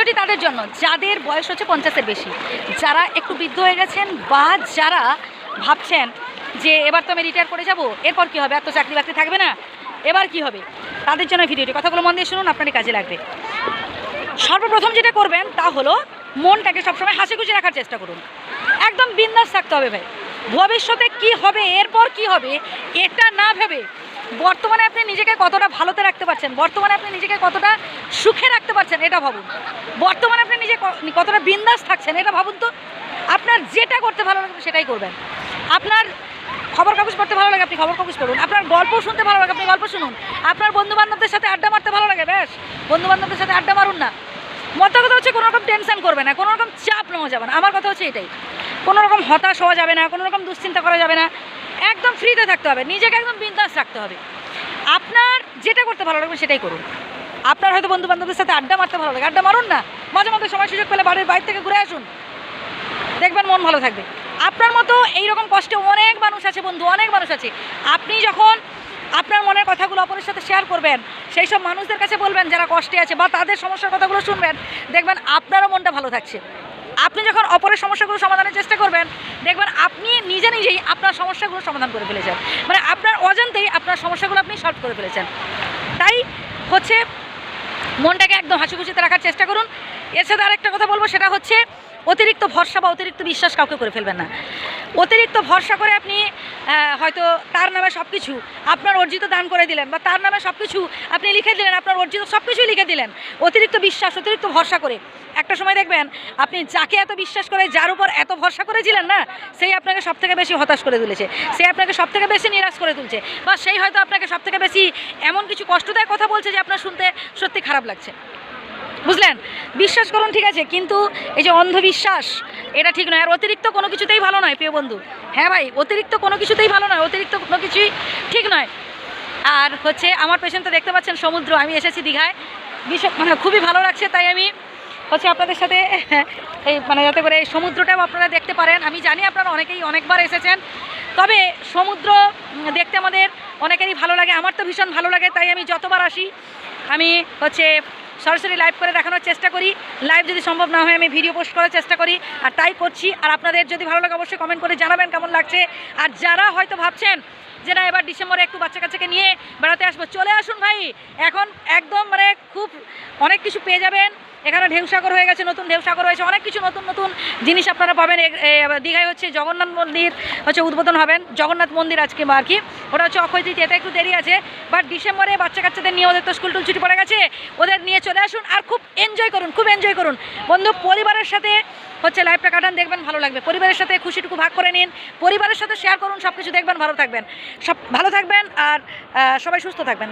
ভিডিওটি তাদের জন্য, যাদের বয়স হচ্ছে পঞ্চাশের বেশি, যারা একটু বৃদ্ধ হয়ে গেছেন বা যারা ভাবছেন যে এবার তো আমি রিটায়ার করে যাব, এরপর কি হবে? আর তো চাকরি বাকরি থাকবে না, এবার কি হবে? তাদের জন্য ভিডিওটি। কথাগুলো মন দিয়ে শুনুন, আপনারই কাজে লাগবে। সর্বপ্রথম যেটা করবেন তা হলো মনটাকে সবসময় হাসি খুশি রাখার চেষ্টা করুন। একদম বিন্দাস থাকতে হবে ভাই। ভবিষ্যতে কি হবে, এরপর কি হবে, এটা না ভেবে বর্তমানে আপনি নিজেকে কতটা ভালোতে রাখতে পারছেন, বর্তমানে আপনি নিজেকে কতটা সুখে রাখতে পারছেন, এটা ভাবুন। বর্তমানে আপনি নিজে কতটা বিন্দাস থাকছেন, এটা ভাবুন তো, আপনার যেটা করতে ভালো লাগবে সেটাই করবেন। আপনার খবর কাগজ পড়তে ভালো লাগে, আপনি খবর কাগজ পড়ুন। আপনার গল্প শুনতে ভালো লাগে, আপনি গল্প শুনুন। আপনার বন্ধু বান্ধবদের সাথে আড্ডা মারতে ভালো লাগে বেশ বন্ধু বান্ধবদের সাথে আড্ডা মারুন না। মতো কথা হচ্ছে কোনো রকম টেনশন করবে না কোনো রকম চাপ নেওয়া যাবে না। আমার কথা হচ্ছে এটাই। কোনো রকম হতাশ হওয়া যাবে না কোনো রকম দুশ্চিন্তা করা যাবে না। একদম ফ্রিতে থাকতে হবে, নিজেকে একদম বিন্দাস রাখতে হবে। আপনার যেটা করতে ভালো লাগবে সেটাই করুন। আপনার হয়তো বন্ধু বান্ধবদের সাথে আড্ডা মারতে ভালো লাগে। আড্ডা মারুন না, মাঝে মাঝে সময় সুযোগ পেলে বাড়ির বাইরে থেকে ঘুরে আসুন। দেখবেন মন ভালো থাকবে। আপনার মতো এইরকম কষ্টে অনেক মানুষ আছে বন্ধু, অনেক মানুষ আছে। আপনি যখন আপনার মনের কথাগুলো অপরের সাথে শেয়ার করবেন। সেই সব মানুষদের কাছে বলবেন যারা কষ্টে আছে বা তাদের সমস্যার কথাগুলো শুনবেন, দেখবেন আপনারও মনটা ভালো থাকছে। আপনি যখন অপরের সমস্যাগুলো সমাধানের চেষ্টা করবেন, দেখবেন আপনি নিজে নিজেই আপনার সমস্যাগুলো সমাধান করে ফেলেছেন। মানে আপনার অজান্তেই আপনার সমস্যাগুলো আপনি সলভ করে ফেলেছেন। তাই হচ্ছে মনটাকে একদম হাসি খুশিতে রাখার চেষ্টা করুন। এর সাথে আরেকটা কথা বলব, সেটা হচ্ছে অতিরিক্ত ভরসা বা অতিরিক্ত বিশ্বাস কাউকে করে ফেলবেন না। অতিরিক্ত ভরসা করে আপনি হয়তো তার নামে সব কিছু আপনার অর্জিত দান করে দিলেন বা তার নামে সব কিছু আপনি লিখে দিলেন, আপনার অর্জিত সব কিছুই লিখে দিলেন। অতিরিক্ত বিশ্বাস, অতিরিক্ত ভরসা করে। একটা সময় দেখবেন, আপনি যাকে এত বিশ্বাস করে, যার উপর এত ভরসা করেছিলেন না, সেই আপনাকে সব থেকে বেশি হতাশ করে তুলেছে। সে আপনাকে সব থেকে বেশি নিরাশ করে তুলছে। বা সেই হয়তো আপনাকে সব থেকে বেশি এমন কিছু কষ্টদায়ক কথা বলছে যে আপনার শুনতে সত্যি খারাপ লাগছে। বুঝলেন? বিশ্বাস করুন, ঠিক আছে, কিন্তু এই যে অন্ধবিশ্বাস, এটা ঠিক নয়। আর অতিরিক্ত কোনো কিছুতেই ভালো নয়, প্রিয় বন্ধু। হ্যাঁ ভাই, অতিরিক্ত কোনো কিছুতেই ভালো নয়, অতিরিক্ত কোনো কিছুই ঠিক নয়। আর হচ্ছে, আমার পেছনে তো দেখতে পাচ্ছেন সমুদ্র, আমি এসেছি দীঘায়। ভীষণ মানে খুবই ভালো লাগছে, তাই আমি হচ্ছে আপনাদের সাথে, এই মানে যাতে করে এই সমুদ্রটাও আপনারা দেখতে পারেন। আমি জানি আপনারা অনেকেই অনেকবার এসেছেন, তবে সমুদ্র দেখতে আমাদের অনেকেরই ভালো লাগে। আমার তো ভীষণ ভালো লাগে, তাই আমি যতবার আসি, আমি হচ্ছে সরাসরি লাইভ করে দেখানোর চেষ্টা করি। লাইভ যদি সম্ভব না হয়, আমি ভিডিও পোস্ট করার চেষ্টা করি। আর তাই করছি। আর আপনাদের যদি ভালো লাগে, অবশ্যই কমেন্ট করে জানাবেন কেমন লাগছে। আর যারা হয়তো ভাবছেন যে না এবার ডিসেম্বরে একটু বাচ্চা কাচ্চাকে নিয়ে বেড়াতে আসব। চলে আসুন ভাই। এখন একদম মানে খুব অনেক কিছু পেয়ে যাবেন। এখানে ঢেউসাগর হয়ে গেছে, নতুন ঢেউসাগর হয়েছে, অনেক কিছু নতুন নতুন জিনিস আপনারা পাবেন। দীঘায় হচ্ছে জগন্নাথ মন্দির, হচ্ছে উদ্বোধন হবেন। জগন্নাথ মন্দির আজকে আর কি। ওটা হচ্ছে অক্ষয় তৃতীয় এটা একটু দেরি আছে। বাট ডিসেম্বরে বাচ্চা কাচ্চাদের নিয়ে ওদের তো স্কুল টুল ছুটি পড়ে গেছে। ওদের নিয়ে চলে আসুন আর খুব এনজয় করুন, খুব এনজয় করুন। বন্ধু, পরিবারের সাথে হচ্ছে লাইফটা কাটান, দেখবেন ভালো লাগবে। পরিবারের সাথে খুশিটুকু ভাগ করে নিন, পরিবারের সাথে শেয়ার করুন সব কিছু দেখবেন, ভালো থাকবেন। সব ভালো থাকবেন আর সবাই সুস্থ থাকবেন।